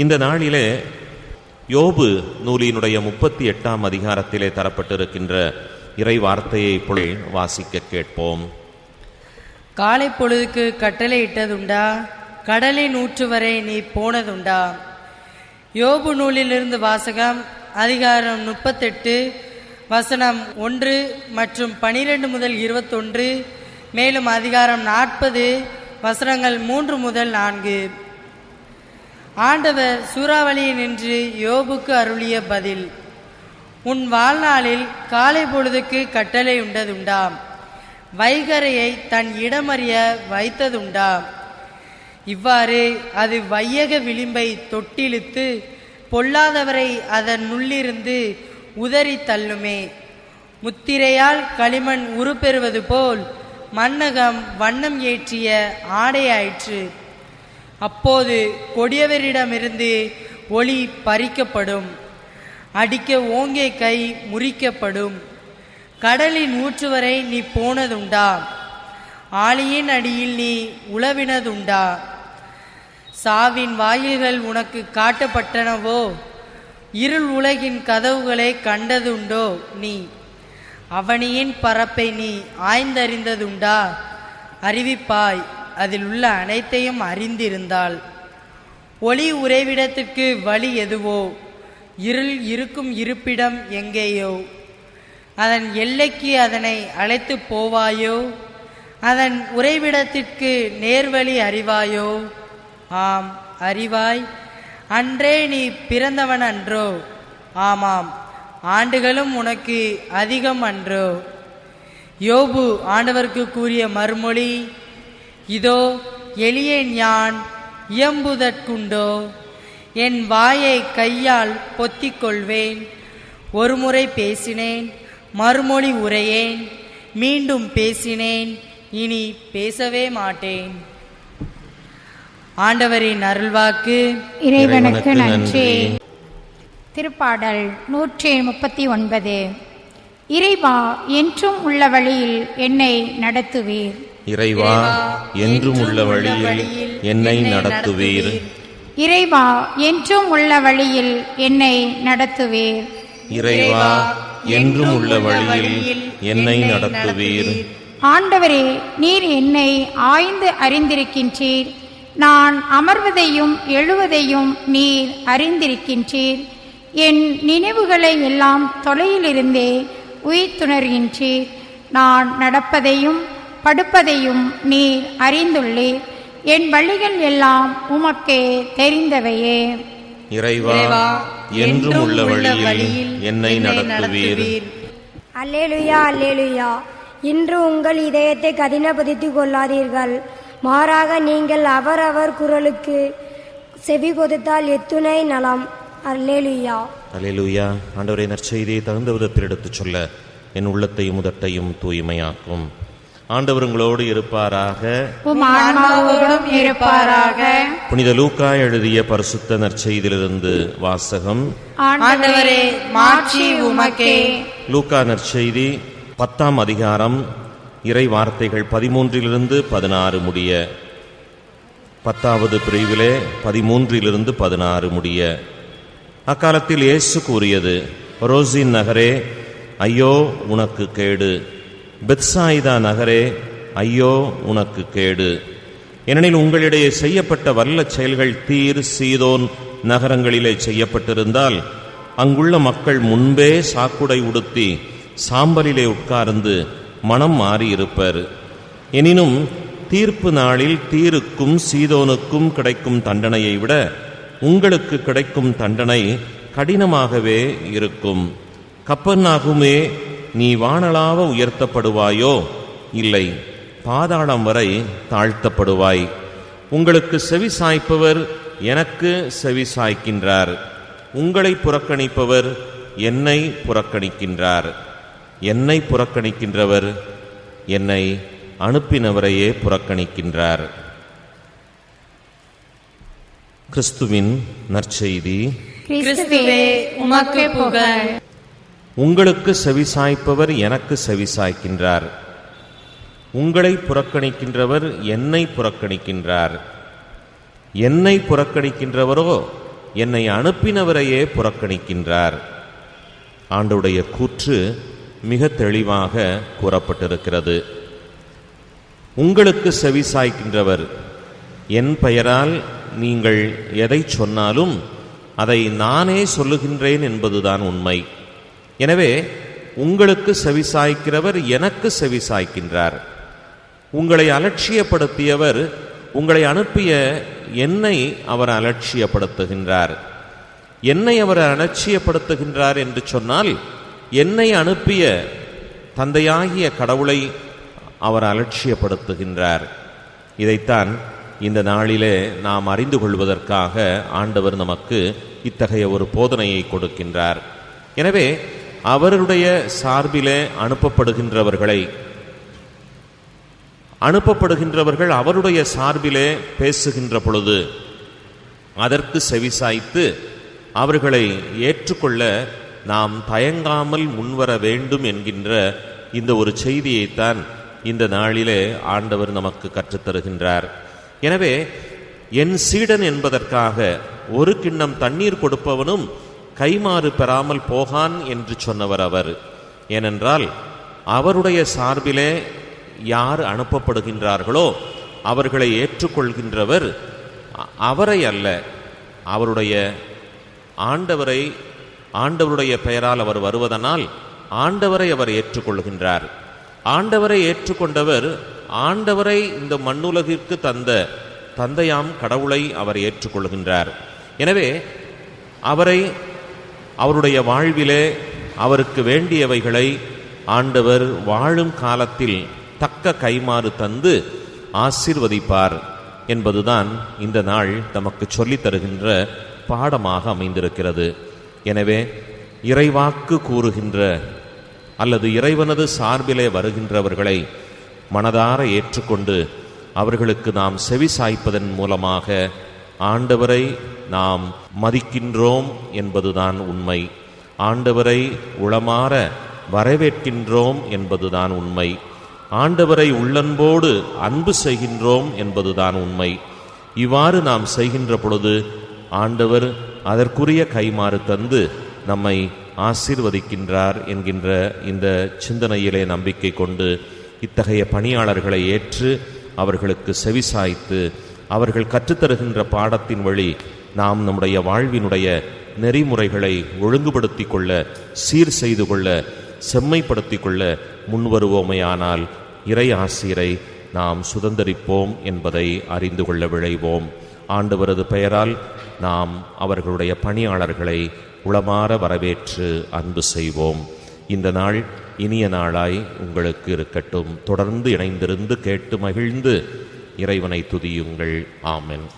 இந்த நாளிலே யோபு நூலினுடைய முப்பத்தி எட்டாம் அதிகாரத்திலே தரப்பட்டிருக்கின்ற இறை வார்த்தையை இப்பொழுது வாசிக்க கேட்போம். காலை பொழுதுக்கு கட்டளை இட்டதுண்டா கடலின் ஊற்று வரை நீ போனதுண்டா. யோபு நூலிலிருந்து வாசகம் அதிகாரம் முப்பத்தெட்டு வசனம் ஒன்று மற்றும் பனிரெண்டு முதல் இருபத்தொன்று மேலும் அதிகாரம் நாற்பது வசனங்கள் மூன்று முதல் நான்கு. ஆண்டவர் சூறாவளியை நின்று யோபுக்கு அருளிய பதில் உன் வாழ்நாளில் காலை பொழுதுக்கு கட்டளை உண்டதுண்டாம். வைகரையை தன் இடமறிய வைத்ததுண்டாம். இவ்வாறு அது வையக விளிம்பை தொட்டிழுத்து பொல்லாதவரை அதன் உள்ளிருந்து உதறி தள்ளுமே. முத்திரையால் களிமண் உருப்பெறுவது போல் மன்னகம் வண்ணம் ஏற்றிய ஆடையாயிற்று. அப்போது கொடியவரிடமிருந்து ஒளி பறிக்கப்படும். அடிக்க ஓங்கே கை முறிக்கப்படும். கடலின் ஊற்றுவரை நீ போனதுண்டா? ஆளியின் அடியில் நீ உழவினதுண்டா சாவின் வாயில்கள் உனக்கு காட்டப்பட்டனவோ? இருள் உலகின் கதவுகளை கண்டதுண்டோ நீ? அவனியின் பரப்பை நீ ஆய்ந்தறிந்ததுண்டா? அறிவிப்பாய். அதில் உள்ள அனைத்தையும் அறிந்திருந்தால் ஒளி உறைவிடத்திற்கு வழி எதுவோ? இருள் இருக்கும் இருப்பிடம் எங்கேயோ? அதன் எல்லைக்கு அதனை அழைத்து போவாயோ? அதன் உறைவிடத்திற்கு நேர்வழி அறிவாயோ? ஆம் அறிவாய். அன்றே நீ பிறந்தவன் அன்றோ? ஆமாம் ஆண்டுகளும் உனக்கு அதிகம் அன்றோ? யோபு ஆண்டவருக்கு கூறிய மறுமொழி இதோ எளியேன் யான் இயம்புதற்குண்டோ என் வாயை கையால் பொத்திக் கொள்வேன் ஒருமுறை பேசினேன் மறுமொழி உரையேன். மீண்டும் பேசினேன் இனி பேசவே மாட்டேன். ஆண்டவரின் அருள்வாக்கு. இறைவனுக்கு நன்றி. திருப்பாடல் நூற்றி முப்பத்தி ஒன்பது. இறைவா என்றும் உள்ள வழியில் என்னை நடத்துவீர். இறைவா என்றும் உள்ள வழியில் என்னை நடத்துவீர். இறைவா என்றும் உள்ள வழியில் என்னை நடத்துவீர். இறைவா என்றும் உள்ள வழியில் என்னை நடத்துவீர். ஆண்டவரே நீர் என்னை ஆய்ந்து அறிந்திருக்கின்றீர். நான் அமர்வதையும் எழுவதையும் நீர் அறிந்திருக்கின்றீர். என் நினைவுகளை எல்லாம் தொலையிலிருந்தே உயிர்த்துணர்கின்றீர். நான் நடப்பதையும் படுப்பதையும் நீர் அறிந்துள்ளீர். என் வழிகள் எல்லாம் உமக்கே தெரிந்தவையே. இறைவா என்றும் உள்ள வழியில் என்னை நடத்துவீர். அல்லேலுயா அல்லேலுயா. இன்று உங்கள் இதயத்தை கடினப்படுத்திக் கொள்ளாதீர்கள். மாறாக நீங்கள் அவரவர் குரலுக்கு செவி கொடுத்தால் எத்துணை நலம். அல்லேலுயா. அல்லேலூயா. ஆண்டவரே நற்செய்தியை தகுந்த விதத்தில் எடுத்துச் சொல்ல என் உள்ளத்தையும் உதட்டையும் தூய்மையாக்கும். ஆண்டவர் உங்களோடு இருப்பாராக. இருப்பாராக. புனித லூக்கா எழுதிய பரிசுத்த நற்செய்தியிலிருந்து வாசகம். ஆண்டவரே மாட்சி உமக்கே. லூக்கா நற்செய்தி பத்தாம் அதிகாரம் இறை வார்த்தைகள் பதிமூன்றிலிருந்து பதினாறு முடிய. பத்தாவது பிரிவிலே பதிமூன்றிலிருந்து பதினாறு முடிய. அக்காலத்தில் இயேசு கூறியது ரோசின் நகரே ஐயோ உனக்கு கேடு. பெத்சாயிதா நகரே ஐயோ உனக்கு கேடு. ஏனெனில் உங்களிடையே செய்யப்பட்ட வல்ல செயல்கள் தீர் சீதோன் நகரங்களிலே செய்யப்பட்டிருந்தால் அங்குள்ள மக்கள் முன்பே சாக்குடை உடுத்தி சாம்பலிலே உட்கார்ந்து மனம் மாறியிருப்பர். எனினும் தீர்ப்பு நாளில் தீருக்கும் சீதோனுக்கும் கிடைக்கும் தண்டனையை விட உங்களுக்கு கிடைக்கும் தண்டனை கடினமாகவே இருக்கும். கப்பர்நாகுமே நீ வானலாக உயர்த்தப்படுவாயோ? இல்லை பாதாளம் வரை தாழ்த்தப்படுவாய். உங்களுக்கு செவி சாய்ப்பவர் எனக்கு செவி சாய்க்கின்றார். உங்களை புறக்கணிப்பவர் என்னை புறக்கணிக்கின்றார். என்னை புறக்கணிக்கின்றவர் என்னை அனுப்பினவரையே புறக்கணிக்கின்றார். கிறிஸ்துவின் நற்செய்தி. உங்களுக்கு செவிசாய்ப்பவர் எனக்கு செவிசாய்க்கின்றார். உங்களை புறக்கணிக்கின்றவர் என்னை புறக்கணிக்கின்றார். என்னை புறக்கணிக்கின்றவரோ என்னை அனுப்பினவரையே புறக்கணிக்கின்றார். ஆண்டுடைய கூற்று மிக தெளிவாக கூறப்பட்டிருக்கிறது. உங்களுக்கு செவிசாய்க்கின்றவர் என் பெயரால் நீங்கள் எதை சொன்னாலும் அதை நானே சொல்லுகின்றேன் என்பதுதான் உண்மை. எனவே உங்களுக்கு செவிசாய்க்கிறவர் எனக்கு செவிசாய்க்கின்றார். உங்களை அலட்சியப்படுத்தியவர் உங்களை அனுப்பிய என்னை அவர் அலட்சியப்படுத்துகின்றார். என்னை அவர் அலட்சியப்படுத்துகின்றார் என்று சொன்னால் என்னை அனுப்பிய தந்தையாகிய கடவுளை அவர் அலட்சியப்படுத்துகின்றார். இதைத்தான் இந்த நாளிலே நாம் அறிந்து கொள்வதற்காக ஆண்டவர் நமக்கு இத்தகைய ஒரு போதனையை கொடுக்கின்றார். எனவே அவருடைய சார்பிலே அனுப்பப்படுகின்றவர்களை அனுப்பப்படுகின்றவர்கள் அவருடைய சார்பிலே பேசுகின்ற பொழுது அதற்கு செவிசாய்த்து அவர்களை ஏற்றுக்கொள்ள நாம் தயங்காமல் முன்வர வேண்டும் என்கின்ற இந்த ஒரு செய்தியைத்தான் இந்த நாளிலே ஆண்டவர் நமக்கு கற்றுத்தருகின்றார். எனவே என் சீடன் என்பதற்காக ஒரு கிண்ணம் தண்ணீர் கொடுப்பவனும் கைமாறு பெறாமல் போகான் என்று சொன்னவர் அவர். ஏனென்றால் அவருடைய சார்பிலே யார் அனுப்பப்படுகின்றார்களோ அவர்களை ஏற்றுக்கொள்கின்றவர் அவரை அல்ல அவருடைய ஆண்டவரை ஆண்டவருடைய பெயரால் அவர் வருவதனால் ஆண்டவரை அவர் ஏற்றுக்கொள்கின்றார். ஆண்டவரை ஏற்றுக்கொண்டவர் ஆண்டவரை இந்த மண்ணுலகிற்கு தந்த தந்தையாம் கடவுளை அவர் ஏற்றுக்கொள்கின்றார். எனவே அவரை அவருடைய வாழ்விலே அவருக்கு வேண்டியவைகளை ஆண்டவர் வாழும் காலத்தில் தக்க கைமாறு தந்து ஆசிர்வதிப்பார் என்பதுதான் இந்த நாள் நமக்கு சொல்லித் தருகின்ற பாடமாக அமைந்திருக்கிறது. எனவே இறைவாக்கு கூறுகின்ற அல்லது இறைவனது சார்பிலே வருகின்றவர்களை மனதார ஏற்றுக்கொண்டு அவர்களுக்கு நாம் செவி சாய்ப்பதன் மூலமாக ஆண்டவரை நாம் மதிக்கின்றோம் என்பதுதான் உண்மை. ஆண்டவரை உளமாற வரவேற்கின்றோம் என்பதுதான் உண்மை. ஆண்டவரை உள்ளன்போடு அன்பு செய்கின்றோம் என்பதுதான் உண்மை. இவ்வாறு நாம் செய்கின்ற பொழுது ஆண்டவர் அதற்குரிய கைமாறு தந்து நம்மை ஆசீர்வதிக்கின்றார் என்கின்ற இந்த சிந்தனையிலே நம்பிக்கை கொண்டு இத்தகைய பணியாளர்களை ஏற்று அவர்களுக்கு செவிசாய்த்து அவர்கள் கற்றுத்தருகின்ற பாடத்தின் வழி நாம் நம்முடைய வாழ்வினுடைய நெறிமுறைகளை ஒழுங்குபடுத்திக் கொள்ள சீர் செய்து கொள்ள செம்மைப்படுத்தி கொள்ள முன்வருவோமையானால் இறை ஆசிரை நாம் சுதந்தரிப்போம் என்பதை அறிந்து கொள்ள விழைவோம். ஆண்டவரது பெயரால் நாம் அவர்களுடைய பணியாளர்களை உளமாற வரவேற்று அன்பு செய்வோம். இந்த நாள் இனிய நாளாய் உங்களுக்கு இருக்கட்டும். தொடர்ந்து இணைந்திருந்து கேட்டு மகிழ்ந்து இறைவனை துதியுங்கள். ஆமென்.